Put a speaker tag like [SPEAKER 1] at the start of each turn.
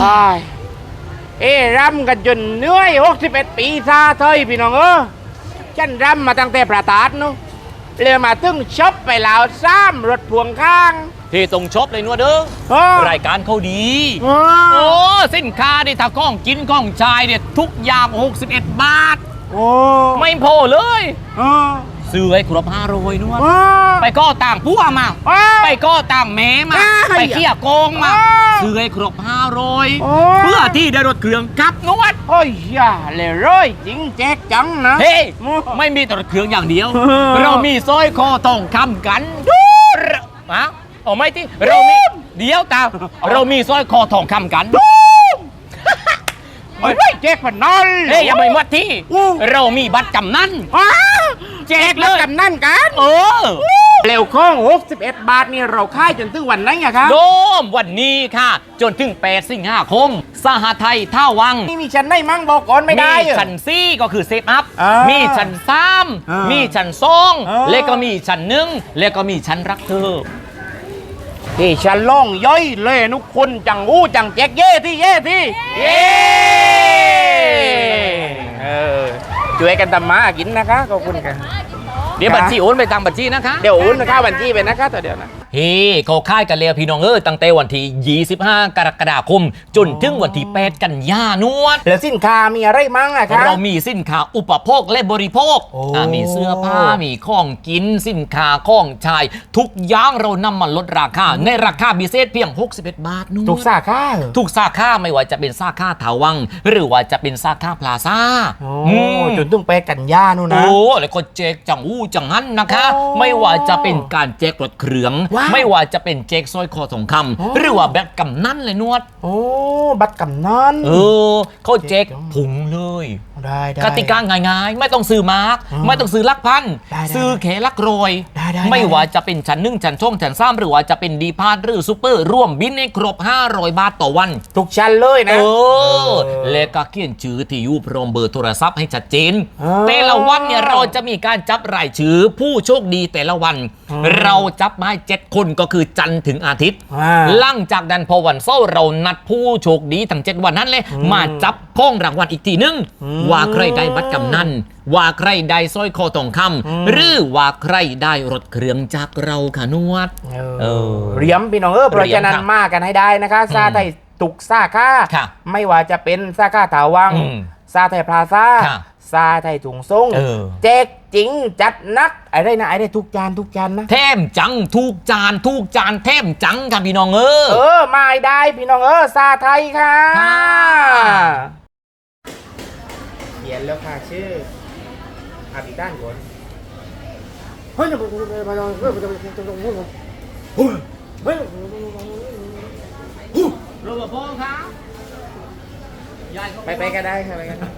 [SPEAKER 1] ใช่เอ้รำกันจนเหนื่อย61 ปีซาเทยพี่น้องเออฉันรำมาตั้งแต่ประตาดนู้นเลยมาตึงชอบไปแล้วซ้ำรถพวงข้าง
[SPEAKER 2] ที่ตรงชอบเลยนัวเด้อ
[SPEAKER 1] เออ
[SPEAKER 2] รายการเขาดี
[SPEAKER 1] เอ
[SPEAKER 2] โอ้
[SPEAKER 1] อ
[SPEAKER 2] สินค้านี่ถ้าข้องกินข้องชายเนี่ยทุกอย่าง61 บาท
[SPEAKER 1] โอ้
[SPEAKER 2] ไม่พอเลย
[SPEAKER 1] เออ
[SPEAKER 2] ซื้อให้ครบห้าร้อยนวด
[SPEAKER 1] เออ
[SPEAKER 2] ไปก็ต่างผัวมา
[SPEAKER 1] เออ
[SPEAKER 2] ไปก็ต่างแม่มา
[SPEAKER 1] อ้าย
[SPEAKER 2] ไปเขี่ยโกงมา
[SPEAKER 1] เออ
[SPEAKER 2] ซื้อให้ครบห้าร้อย
[SPEAKER 1] โอ้
[SPEAKER 2] เพื่อที่ได้รถเครื่องกลับนวด
[SPEAKER 1] โอ้ยอย่าเลยร้อยจริงแจ๊กจังนะ
[SPEAKER 2] เฮ้
[SPEAKER 1] โอ้
[SPEAKER 2] ไม่มีแต่รถเครื่องอย่างเดียว
[SPEAKER 1] เออ
[SPEAKER 2] เรามีสร้อยคอทองคำกันดูฮะโอ้ไม่ที่เรามีเดี๋ยวตามเรามีสร้อยคอทองคำกัน
[SPEAKER 1] เฮ้ยแจ๊กพนัน
[SPEAKER 2] เฮ้ยอย่าไปมัดที่
[SPEAKER 1] อู้
[SPEAKER 2] เรามีบัตรกำนัน
[SPEAKER 1] อ้าวแจก
[SPEAKER 2] เล
[SPEAKER 1] แล้ว
[SPEAKER 2] ย
[SPEAKER 1] กันนั่นกัน
[SPEAKER 2] เออ
[SPEAKER 1] เร็วข้อง61 บาทนี่เราค่ายจนถึงวันไหนอะครับ
[SPEAKER 2] โดมวันนี้ค่ะ จนถึง 8 สิงหาคม สหไทยท่าวัง
[SPEAKER 1] นี่มีฉันได้มั้งบอกก่อนไม่ได้
[SPEAKER 2] มี
[SPEAKER 1] เหรอ
[SPEAKER 2] ชั้นซี่ก็คือเซฟอัพ
[SPEAKER 1] อ่ามี
[SPEAKER 2] มีชั้นสาม
[SPEAKER 1] อ่ามี
[SPEAKER 2] มีชั้นสอง
[SPEAKER 1] อ่า
[SPEAKER 2] แล้วก็มีชั้นหนึ่งแล้วก็มีชั้นรักเธอ
[SPEAKER 1] ที่ฉันล่องย่อยเลยนุกคนจังอู้จังแจ๊กเย่ที่เย่ที่เย่เออช่วยกันทำมาหากินนะคะขอบคุณค่ะ
[SPEAKER 2] เดี๋ยวบัญชีโอนไปตามบัญชีนะคะ
[SPEAKER 1] เดี๋ยวโอุ่นเข้าบัญชีไปนะคะต่อเดี๋ยวนะ
[SPEAKER 2] เฮ้เขาค่ายกันเลยพี่น้องเอ้ยตั้งแต่วันที่ 25 กรกฎาคม จนถึงวันที่8กันยานวด
[SPEAKER 1] แล้วสินค้ามีอะไรมั้งอะคะ
[SPEAKER 2] เรามีสินค้าอุปโภคและบริโภค
[SPEAKER 1] โอ้
[SPEAKER 2] อ่ามีเสื้อผ้ามีของกินสินค้าของชาย ทุกอย่างเรานำมาลดราคา ในราคาพิเศษเพียง 61 บาทนู่น
[SPEAKER 1] ทุกสาขาเหรอ
[SPEAKER 2] ทุกสาขาไม่ว่าจะเป็นสาขาถาวัง หรือว่าจะเป็นสาขาพลาซ่า
[SPEAKER 1] โอ้
[SPEAKER 2] อืม
[SPEAKER 1] จนถึงไปกันยานู่นนะ
[SPEAKER 2] โอ้แล้วก็แจกจังอู้จังหันนะคะ
[SPEAKER 1] โอ้
[SPEAKER 2] ไม่ว่าจะเป็นการแจกรถเครื่อง
[SPEAKER 1] ว้าว
[SPEAKER 2] ไม่ว่าจะเป็นแจกสร้อยคอทองค
[SPEAKER 1] โอ้ำ
[SPEAKER 2] หรือว่าแบบกำนั่นเลยนวด
[SPEAKER 1] โอ้ บัตรกำนัน
[SPEAKER 2] เออเขาแจก
[SPEAKER 1] แจกจัง
[SPEAKER 2] ผงเลย
[SPEAKER 1] ได้ได้
[SPEAKER 2] กติกาง่ายๆ ไม่ต้องซื้อมาร์ก
[SPEAKER 1] อืม
[SPEAKER 2] ไม่ต้องซื้อลักพัน
[SPEAKER 1] ได้ได้
[SPEAKER 2] ซื้อแค่ลักโรย
[SPEAKER 1] ได้ได้
[SPEAKER 2] ไม่
[SPEAKER 1] ได้
[SPEAKER 2] ว่าจะเป็นชั้นหนึ่งชั้นช่องชั้นสามหรือว่าจะเป็นดีพาร์หรือซูเปอร์ร่วมบินให้ครบ 500 บาทต่อวัน
[SPEAKER 1] ทุกชั้นเลยนะ
[SPEAKER 2] เออ
[SPEAKER 1] เออ
[SPEAKER 2] และก็เขียนชื่อที่อยู่พร้อมเบอร์โทรศัพท์ให้ชัดเจน
[SPEAKER 1] เออ
[SPEAKER 2] แต่ละวันเนี่ยเราจะมีการจับรายชื่อผู้โชคดีแต่ละวัน
[SPEAKER 1] อืม
[SPEAKER 2] เราจับมาให้เจ็ดคนก็คือจันทร์ถึงอาทิตย์
[SPEAKER 1] อ่า
[SPEAKER 2] หลังจากนั้นพอวันเสาร์เรานัดผู้โชคดีทั้งเจ็ดวันนั้นเลย มาจับพ้องรางวัลอีกทีนึง
[SPEAKER 1] อืม
[SPEAKER 2] ว่าใครได้บัตรกำนันว่าใครได้สร้อยคอทองคำหรือว่าใครได้รถเครื่องจากเราค่ะนวด เออ
[SPEAKER 1] เรียมพี่น้องเออเพราะฉะนั้น
[SPEAKER 2] เรียมครับ
[SPEAKER 1] มากันให้ได้นะคะซาไทยตุกซาค่า
[SPEAKER 2] ค่ะ
[SPEAKER 1] ไม่ว่าจะเป็นซาค่าถาวัง
[SPEAKER 2] อืม
[SPEAKER 1] ซาไทยพลาซ่า
[SPEAKER 2] ค่ะ
[SPEAKER 1] ซาไทยถุงทรง
[SPEAKER 2] เจ๊
[SPEAKER 1] กจิงจัดนักไอ้ไรนะอ้ไรทุกจานทุกจานนะ
[SPEAKER 2] เทมจังทุกจานทุกจานเทมจังกับพี่น้องเออ
[SPEAKER 1] เออมาได้พี่น้องเออซาไทยค่ะ เขียนแล้วค่ะชื่ออาบิด้านก่นเฮ้ย
[SPEAKER 2] รบพงครับ
[SPEAKER 1] ไปไปก็ได้ค่ะไปก็ได้